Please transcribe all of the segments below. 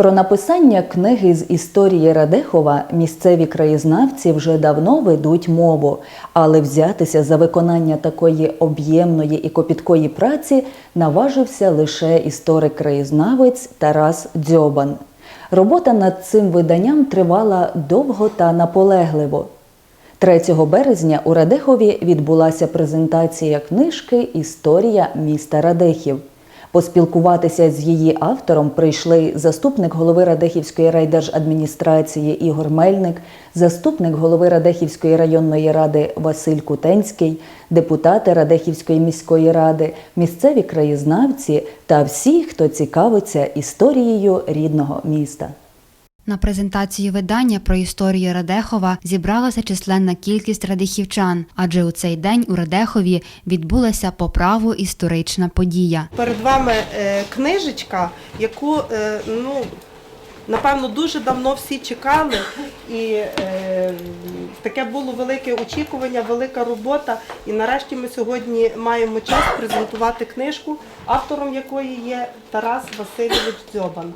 Про написання книги з історії Радехова місцеві краєзнавці вже давно ведуть мову, але взятися за виконання такої об'ємної і копіткої праці наважився лише історик-краєзнавець Тарас Дзьобан. Робота над цим виданням тривала довго та наполегливо. 3 березня у Радехові відбулася презентація книжки Історія міста Радехів. Поспілкуватися з її автором прийшли заступник голови Радехівської райдержадміністрації Ігор Мельник, заступник голови Радехівської районної ради Василь Кутенський, депутати Радехівської міської ради, місцеві краєзнавці та всі, хто цікавиться історією рідного міста. На презентацію видання про історію Радехова зібралася численна кількість радихівчан, адже у цей день у Радехові відбулася по праву історична подія. Перед вами е, книжечка, яку е, ну напевно дуже давно всі чекали, і е, таке було велике очікування, велика робота. І нарешті ми сьогодні маємо честь презентувати книжку, автором якої є Тарас Васильович Дзьобан.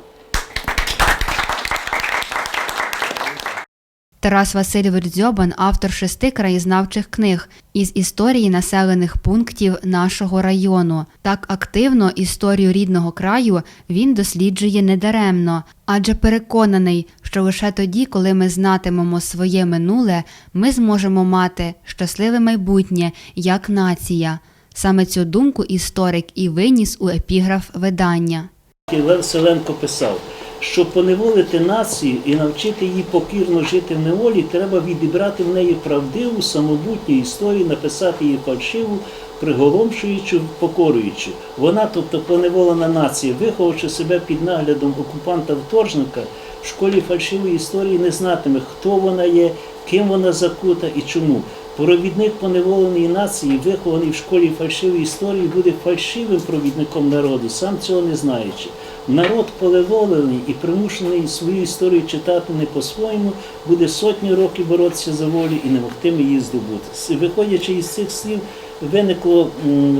Тарас Васильович Дзьобан автор шести краєзнавчих книг із історії населених пунктів нашого району. Так активно історію рідного краю він досліджує недаремно, адже переконаний, що лише тоді, коли ми знатимемо своє минуле, ми зможемо мати щасливе майбутнє як нація. Саме цю думку історик і виніс у епіграф видання. Лев Селенко писав, що поневолити націю і навчити її покірно жити в неволі, треба відібрати в неї правдиву, самобутню історію, написати її фальшиву, приголомшуючу, покорюючу. Вона, тобто поневолена нація, виховавши себе під наглядом окупанта-вторжника, в школі фальшивої історії не знатиме, хто вона є, ким вона закута і чому. Провідник поневоленої нації, вихований в школі фальшивої історії, буде фальшивим провідником народу, сам цього не знаючи. Народ полеволений і примушений свою історію читати не по-своєму, буде сотні років боротися за волю і не могтиме її здобути. Виходячи із цих слів, виникло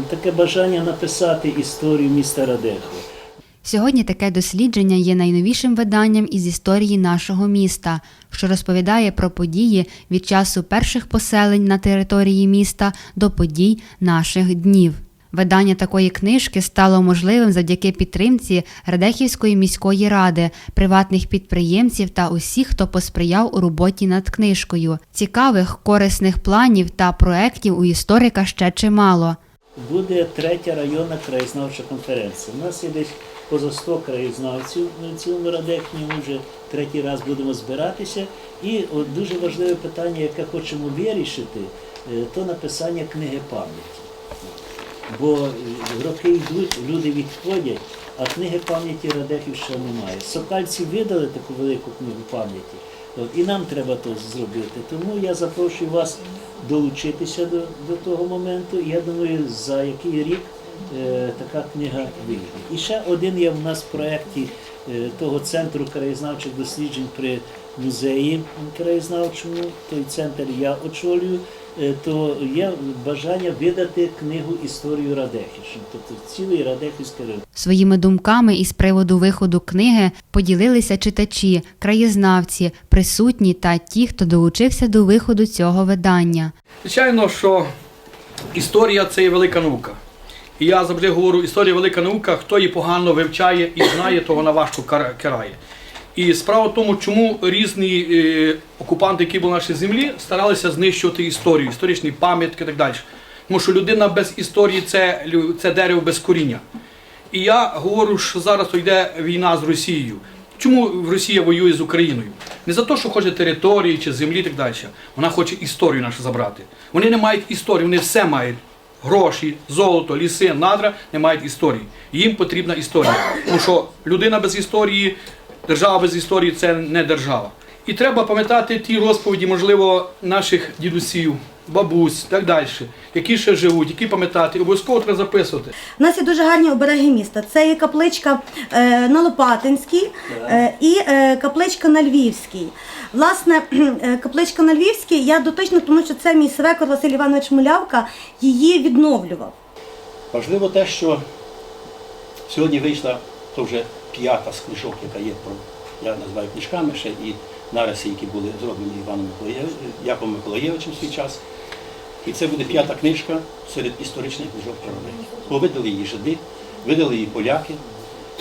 таке бажання написати історію міста Радехова. Сьогодні таке дослідження є найновішим виданням із історії нашого міста, що розповідає про події від часу перших поселень на території міста до подій наших днів. Видання такої книжки стало можливим завдяки підтримці Радехівської міської ради, приватних підприємців та усіх, хто посприяв у роботі над книжкою. Цікавих, корисних планів та проєктів у історика ще чимало. Буде третя районна краєзнавча конференція. У нас є десь поза 100 краєзнавців на цілому Радехні. Ми вже третій раз будемо збиратися. І от дуже важливе питання, яке хочемо вирішити, е, то написання книги пам'яті. Бо роки йдуть, люди відходять, а книги пам'яті Радехів ще немає. Сокальці видали таку велику книгу пам'яті. От, і нам треба то зробити. Тому я запрошую вас долучитися до, до того моменту. Я думаю, за який рік е, така книга вийде. І ще один є в нас в проєкті е, того центру краєзнавчих досліджень при музеї краєзнавчому. Той центр я очолюю. Е, То є бажання видати книгу історію Радехівщини, тобто цілий Радехівський район. Своїми думками із приводу виходу книги поділилися читачі, краєзнавці, присутні та ті, хто долучився до виходу цього видання. Звичайно, що історія це є велика наука. І я завжди говорю, історія велика наука, хто її погано вивчає і знає, того на важко кара- карає. І справа в тому, чому різні е, окупанти, які були на нашій землі, старалися знищувати історію, історичні пам'ятки і так далі. Тому що людина без історії це, це дерево без коріння. І я говорю, що зараз йде війна з Росією. Чому Росія воює з Україною? Не за те, що хоче території чи землі і так далі. Вона хоче історію нашу забрати. Вони не мають історії, вони все мають. Гроші, золото, ліси, надра не мають історії. Їм потрібна історія. Тому що людина без історії, держава без історії це не держава. І треба пам'ятати ті розповіді, можливо, наших дідусів, бабусь, так далі, які ще живуть, які пам'ятати. Обов'язково треба записувати. У нас є дуже гарні обереги міста. Це є капличка е, на Лопатинській е, і е, капличка на Львівській. Власне, е, капличка на Львівській я дотична, тому що це мій свекор Василь Іванович Мулявка її відновлював. Важливо те, що сьогодні вийшла то вже п'ята з книжок, яка є про я називаю книжками ще і нариси, які були зроблені Іваном Миколаєвичем, Яковом Миколаєвичем в свій час. І це буде п'ята книжка серед історичних книжок про Радехів. Бо видали її жиди, видали її поляки.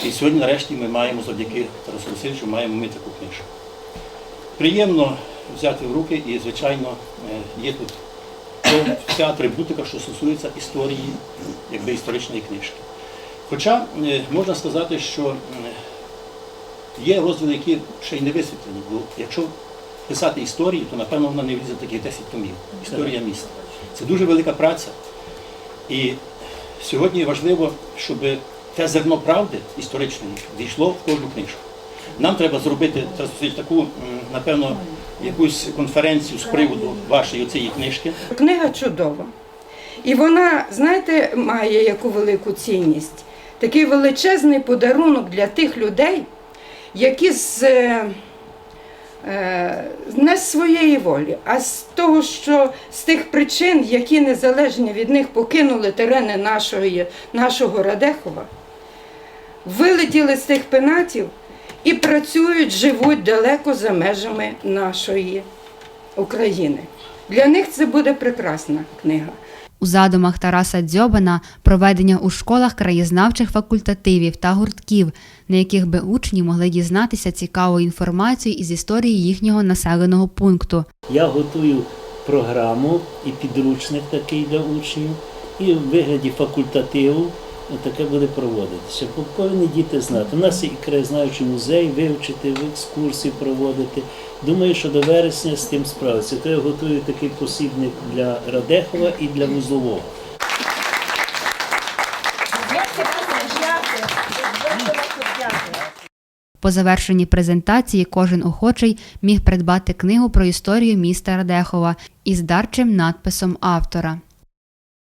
І сьогодні, нарешті, ми маємо завдяки Тарасу Васильовичу, маємо ми таку книжку. Приємно взяти в руки і, звичайно, е, є тут вся атрибутика, що стосується історії, якби історичної книжки. Хоча е, можна сказати, що е, є розділи, які ще й не висвітлені, бо якщо писати історію, то напевно вона не влізе таких 10 томів. Історія міста. Це дуже велика праця. І сьогодні важливо, щоб те зерно правди історичної дійшло в кожну книжку. Нам треба зробити таку, напевно, якусь конференцію з приводу вашої цієї книжки. Книга чудова. І вона, знаєте, має яку велику цінність. Такий величезний подарунок для тих людей, які з, е, е, не з своєї волі, а з того, що з тих причин, які незалежні від них покинули терени нашої, нашого Радехова, вилетіли з тих пенатів і працюють, живуть далеко за межами нашої України. Для них це буде прекрасна книга. У задумах Тараса Дзьобана проведення у школах краєзнавчих факультативів та гуртків, на яких би учні могли дізнатися цікаву інформацію із історії їхнього населеного пункту. Я готую програму і підручник такий для учнів, і в вигляді факультативу таке буде проводитися. Повинні діти знати. У нас є і краєзнавчий музей вивчити, в екскурсії проводити. Думаю, що до вересня з тим справиться. То я готую такий посібник для Радехова і для Вузлового. По завершенні презентації кожен охочий міг придбати книгу про історію міста Радехова із дарчим надписом автора.